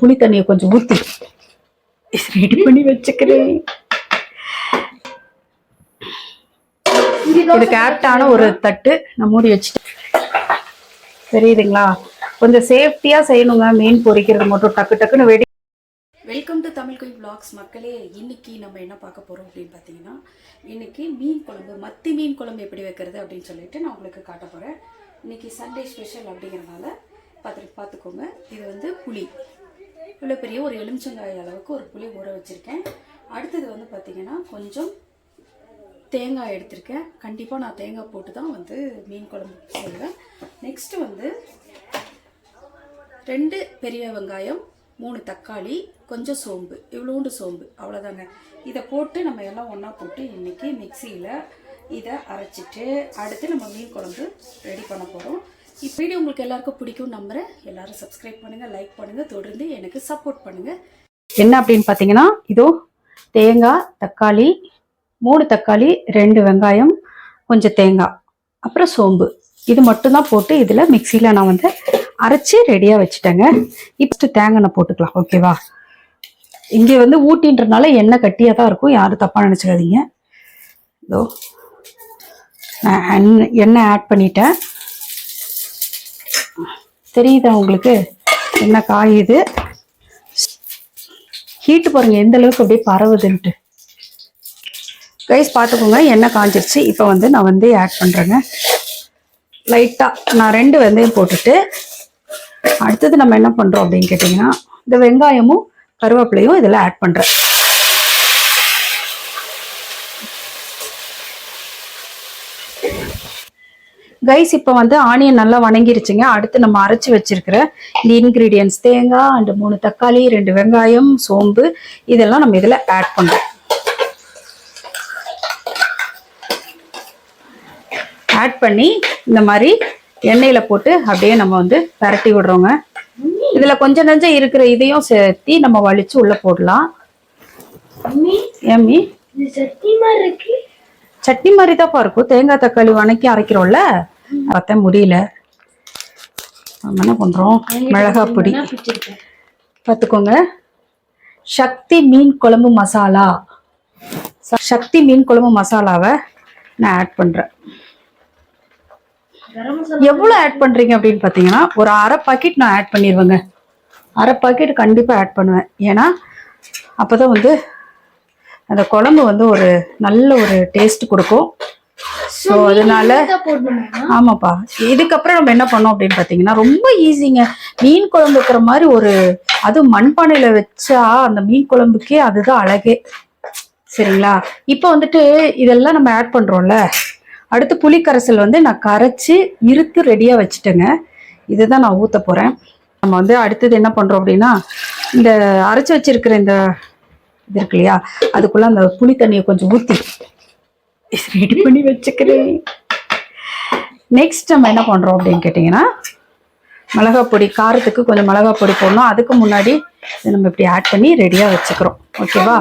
புளி தண்ணியை கொஞ்சம் ஊற்றி ரெடி பண்ணி வச்சுக்கிறேன். இது கரெக்டான ஒரு தட்டு நான் மூடி வச்சுட்டேன். தெரியுதுங்களா? கொஞ்சம் சேஃப்டியா செய்யணுங்க. மீன் பொரிக்கிறது மட்டும் டக்கு டக்குன்னு வெடி வெல்கம் டு தமிழ் குயில் பிளாக்ஸ் மக்களே. இன்னைக்கு நம்ம என்ன பார்க்க போகிறோம் அப்படின்னு பார்த்தீங்கன்னா இன்னைக்கு மீன் குழம்பு மத்தி மீன் குழம்பு எப்படி வைக்கிறது அப்படின்னு சொல்லிட்டு நான் உங்களுக்கு காட்ட போகிறேன் இன்னைக்கு சண்டே ஸ்பெஷல் அப்படிங்கிறனால பார்த்துட்டு பார்த்துக்கோங்க. இது வந்து புளி. இவ்வளோ பெரிய ஒரு எலுமிச்சங்காய் அளவுக்கு ஒரு புளி ஊற வச்சுருக்கேன். அடுத்தது வந்து பார்த்திங்கன்னா கொஞ்சம் தேங்காய் எடுத்திருக்கேன். கண்டிப்பாக நான் தேங்காய் போட்டு தான் வந்து மீன் குழம்பு செய்வேன். நெக்ஸ்ட்டு வந்து ரெண்டு பெரிய வெங்காயம் மூணு தக்காளி கொஞ்சம் சோம்பு இவ்வளோண்டு சோம்பு அவ்வளோதாங்க இதை போட்டு நம்ம எல்லாம் ஒன்றா போட்டு இன்றைக்கி மிக்சியில் இதை அரைச்சிட்டு அடுத்து நம்ம மீன் குழம்பு ரெடி பண்ண போகிறோம் இப்போ வீடியோ உங்களுக்கு எல்லாருக்கும் பிடிக்கும் நம்புறேன். எல்லாரும் சப்ஸ்கிரைப் பண்ணுங்கள் லைக் பண்ணுங்கள் தொடர்ந்து எனக்கு சப்போர்ட் பண்ணுங்கள் என்ன அப்படின்னு பார்த்தீங்கன்னா இதோ தேங்காய் தக்காளி மூணு தக்காளி ரெண்டு வெங்காயம் கொஞ்சம் தேங்காய் அப்புறம் சோம்பு. இது மட்டும்தான் போட்டு இதில் மிக்சியில் நான் வந்து அரைச்சி ரெடியாக வச்சுட்டேங்க. இப்போ தேங்காய் எண்ணெய் போட்டுக்கலாம் ஓகேவா இங்கே வந்து ஊட்டின்றனால எண்ணெய் கட்டியாக தான் இருக்கும். யாரும் தப்பாக நினச்சிக்காதீங்க. இதோ நான் எண்ணெய் எண்ணெய் ஆட் பண்ணிட்டேன். தெரியுதா உங்களுக்கு? என்ன காயுது ஹீட்டு பாருங்க எந்த அளவுக்கு அப்படியே பரவுதுன்ட்டு. கைஸ் பார்த்துக்கோங்க எண்ணெய் காஞ்சிருச்சு. இப்போ வந்து நான் வந்து ஆட் பண்ணுறேங்க லைட்டாக நான் ரெண்டு வெந்தயம் போட்டுட்டு அடுத்தது நம்ம என்ன பண்ணுறோம் அப்படின்னு கேட்டிங்கன்னா இந்த வெங்காயமும் கருவேப்பிலையும் இதில் ஆட் பண்ணுறேன் கைஸ் இப்போ வந்து ஆனியன் நல்லா வணங்கிருச்சுங்க. அடுத்து நம்ம அரைச்சி வச்சிருக்கிற இந்த இன்க்ரீடியன்ஸ் தேங்காய் அண்டு மூணு தக்காளி ரெண்டு வெங்காயம் சோம்பு இதெல்லாம் நம்ம இதில் ஆட் பண்ணுறோம் ஆட் பண்ணி இந்த மாதிரி எண்ணெயில் போட்டு அப்படியே நம்ம வந்து பரட்டி விடுறோங்க. இதில் கொஞ்சம் நஞ்சம் இருக்கிற இதையும் சேர்த்தி நம்ம வலிச்சு உள்ளே போடலாம். சட்னி மாதிரி தான்ப்பா இருக்கும். தேங்காய் தக்காளி வணக்கி அரைக்கிறோம்ல? பார்த்தா முடியல. நம்ம என்ன பண்ணுறோம் மிளகாய் பொடி. பிடிச்சிருக்கேன் பார்த்துக்கோங்க. சக்தி மீன் குழம்பு மசாலா. சக்தி மீன் குழம்பு மசாலாவை நான் ஆட் பண்ணுறேன் எவ்வளோ ஆட் பண்ணுறீங்க அப்படின்னு பார்த்தீங்கன்னா ஒரு அரை பாக்கெட் நான் ஆட் பண்ணிடுவேங்க அரை பாக்கெட் கண்டிப்பாக ஆட் பண்ணுவேன். ஏன்னா அப்போ தான் வந்து அந்த குழம்பு வந்து ஒரு நல்ல ஒரு டேஸ்ட் கொடுக்கும். ஸோ அதனால ஆமாப்பா. இதுக்கப்புறம் நம்ம என்ன பண்ணோம் அப்படின்னு பார்த்தீங்கன்னா ரொம்ப ஈஸிங்க மீன் குழம்பு வைக்கிற மாதிரி ஒரு அதுவும் மண்பானையில் வச்சா அந்த மீன் குழம்புக்கே அதுதான் அழகே. சரிங்களா? இப்போ வந்துட்டு இதெல்லாம் நம்ம ஆட் பண்ணுறோம்ல அடுத்து புளிக்கரைசல் வந்து நான் கரைச்சி இறுத்து ரெடியாக வச்சுட்டேங்க. இதுதான் நான் ஊற்ற போகிறேன் நம்ம வந்து அடுத்தது என்ன பண்ணுறோம் அப்படின்னா இந்த அரைச்சி வச்சிருக்கிற இந்த இது இருக்கு இல்லையா? அதுக்குள்ளே அந்த புளி தண்ணியை கொஞ்சம் ஊற்றி ரெடி பண்ணி வச்சுக்கிறேன். நெக்ஸ்ட் நம்ம என்ன பண்ணுறோம் அப்படின்னு கேட்டிங்கன்னா மிளகாய் பொடி காரத்துக்கு கொஞ்சம் மிளகாய் பொடி போடணும். அதுக்கு முன்னாடி நம்ம இப்படி ஆட் பண்ணி ரெடியாக வச்சுக்கிறோம். ஓகேவா.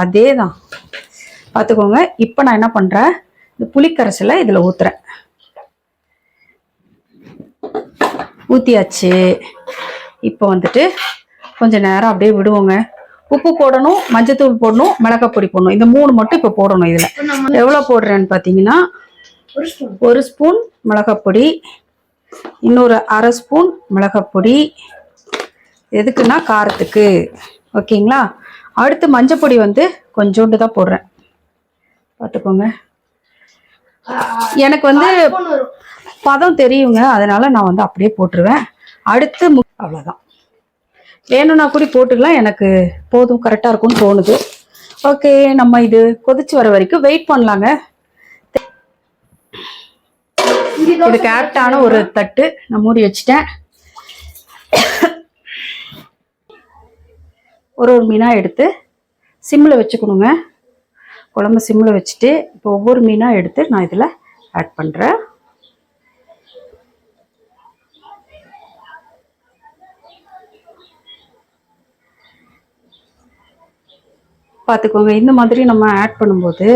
அதே தான் பார்த்துக்கோங்க. இப்போ நான் என்ன பண்ணுறேன் இந்த புளிக்கரைசலை இதில் ஊற்றுறேன் ஊற்றியாச்சு இப்போ வந்துட்டு கொஞ்சம் நேரம் அப்படியே விடுவோங்க. உப்பு போடணும் மஞ்சத்தூள் போடணும் மிளகாய் பொடி போடணும். இந்த மூணு மட்டும் இப்போ போடணும் இதில். எவ்வளோ போடுறேன்னு பார்த்தீங்கன்னா ஒரு ஸ்பூன் ஒரு ஸ்பூன் மிளகாய் பொடி இன்னொரு அரை ஸ்பூன் மிளகாய் பொடி எதுக்குன்னா காரத்துக்கு. ஓகேங்களா? அடுத்து மஞ்சள் பொடி வந்து கொஞ்சோண்டு தான் போடுறேன். பார்த்துக்கோங்க எனக்கு வந்து பதம் தெரியுங்க அதனால நான் வந்து அப்படியே போட்டுருவேன். அடுத்து அவ்வளோதான் வேணும்னா கூட போட்டுக்கலாம். எனக்கு போதும் கரெக்டாக இருக்கும்னு தோணுது. ஓகே நம்ம இது கொதிச்சு வர வரைக்கும் வெயிட் பண்ணலாங்க. இது இது ஒரு தட்டு. நான் மூடி வச்சுட்டேன். ஒரு ஒரு மீனாக எடுத்து சிம்மில் வச்சுக்கணுங்க. குழம்பு சிம்மில் வச்சுட்டு இப்போ ஒவ்வொரு மீனாக எடுத்து நான் இதில் ஆட் பண்ணுறேன் பார்த்துக்கோங்க இந்த மாதிரி நம்ம ஆட் பண்ணும்போது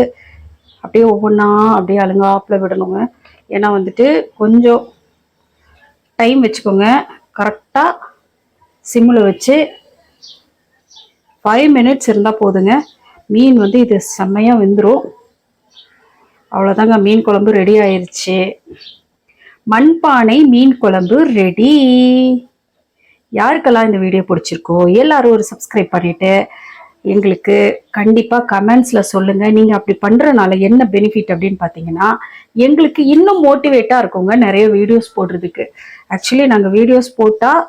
அப்படியே ஒவ்வொன்றா அப்படியே அழுங்காப்பில் விடணுங்க. ஏன்னா வந்துட்டு கொஞ்சம் டைம் வச்சுக்கோங்க. கரெக்டாக சிம்மில் வச்சு ஃபைவ் மினிட்ஸ் இருந்தால் போதுங்க. மீன் வந்து இது செம்மையாக வெந்துடும் அவ்வளோதாங்க மீன் குழம்பு ரெடி ஆயிருச்சு. மண்பானை மீன் குழம்பு ரெடி யாருக்கெல்லாம் இந்த வீடியோ பிடிச்சிருக்கோ எல்லாரும் ஒரு சப்ஸ்கிரைப் பண்ணிட்டு எங்களுக்கு கண்டிப்பாக கமெண்ட்ஸில் சொல்லுங்கள் நீங்கள் அப்படி பண்ணுறனால என்ன பெனிஃபிட் அப்படின்னு பார்த்தீங்கன்னா எங்களுக்கு இன்னும் மோட்டிவேட்டாக இருக்குங்க நிறைய வீடியோஸ் போடுறதுக்கு. ஆக்சுவலி நாங்கள் வீடியோஸ் போட்டால்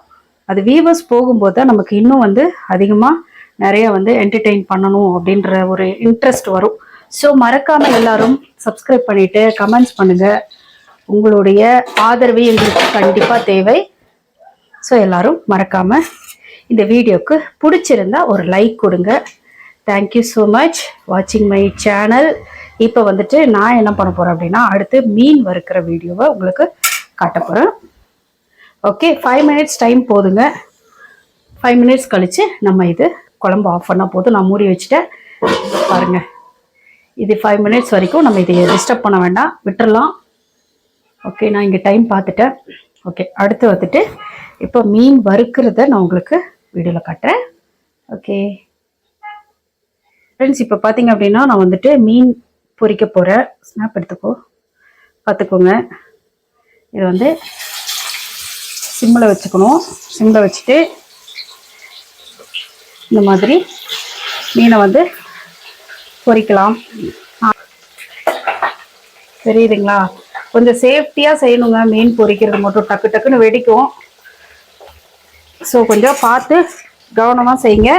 அது வியூவர்ஸ் போகும்போது தான் நமக்கு இன்னும் வந்து அதிகமாக நிறைய வந்து என்டர்டெயின் பண்ணணும் அப்படின்ற ஒரு இன்ட்ரெஸ்ட் வரும். ஸோ மறக்காமல் எல்லாரும் சப்ஸ்கிரைப் பண்ணிவிட்டு கமெண்ட்ஸ் பண்ணுங்கள் உங்களுடைய ஆதரவு எங்களுக்கு கண்டிப்பாக தேவை. ஸோ எல்லாரும் மறக்காமல் இந்த வீடியோக்கு பிடிச்சிருந்தா ஒரு லைக் கொடுங்க. தேங்க்யூ ஸோ மச் வாட்சிங் மை சேனல் இப்போ வந்துட்டு நான் என்ன பண்ண போகிறேன் அப்படின்னா அடுத்து மீன் வறுக்கிற வீடியோவை உங்களுக்கு காட்ட போகிறேன் ஓகே ஃபைவ் மினிட்ஸ் டைம் போதுங்க. ஃபைவ் மினிட்ஸ் கழித்து நம்ம இது குழம்பு ஆஃப் பண்ணால் போதும். நான் மூடி வச்சுட்டேன். பாருங்கள் இது ஃபைவ் மினிட்ஸ் வரைக்கும் நம்ம இதை டிஸ்டர்ப் பண்ண வேண்டாம். விட்டுறலாம். ஓகே நான் இங்கே டைம் பார்த்துட்டேன். ஓகே அடுத்து வந்துட்டு இப்போ மீன் வறுக்கிறத நான் உங்களுக்கு வீடியோவில் காட்டுறேன். ஓகே ஃப்ரெண்ட்ஸ் இப்போ பார்த்தீங்க அப்படின்னா நான் வந்துட்டு மீன் பொறிக்க போகிறேன் ஸ்னாப் எடுத்துக்கோ. பார்த்துக்கோங்க இது வந்து சிம்மில் வச்சுக்கணும். சிம்மில் வச்சுட்டு இந்த மாதிரி மீனை வந்து பொரிக்கலாம் தெரியுதுங்களா? கொஞ்சம் சேஃப்டியாக செய்யணுங்க. மீன் பொரிக்கிறது மட்டும் டக்கு டக்குன்னு வெடிக்கும். ஸோ கொஞ்சம் பார்த்து கவனமாக செய்யுங்க.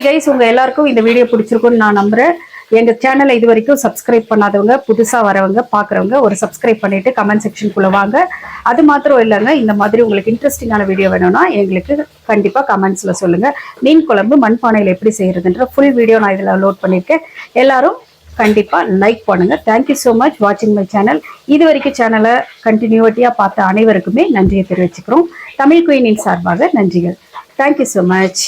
கைஸ் உங்கள் எல்லாருக்கும் இந்த வீடியோ பிடிச்சிருக்கும்னு நான் நம்புகிறேன் எங்கள் சேனலை இது வரைக்கும் சப்ஸ்கிரைப் பண்ணாதவங்க புதுசாக வரவங்க பார்க்குறவங்க ஒரு சப்ஸ்கிரைப் பண்ணிவிட்டு கமெண்ட் செக்ஷனுக்குள்ளே வாங்க. அது மாத்திரம் இல்லைங்க இந்த மாதிரி உங்களுக்கு இன்ட்ரெஸ்டிங்கான வீடியோ வேணும்னா எங்களுக்கு கண்டிப்பாக கமெண்ட்ஸில் சொல்லுங்கள் மீன் குழம்பு மண்பானையில் எப்படி செய்கிறதுன்ற ஃபுல் வீடியோ நான் இதில் லோட் பண்ணியிருக்கேன். எல்லாரும் கண்டிப்பாக லைக் பண்ணுங்கள் தேங்க்யூ ஸோ மச் வாட்சிங் மை சேனல் இது வரைக்கும் சேனலை கண்டினியூட்டியாக பார்த்த அனைவருக்குமே நன்றியை தெரிவிச்சுக்கிறோம். தமிழ் குயினின் சார்பாக நன்றிகள். Thank you so much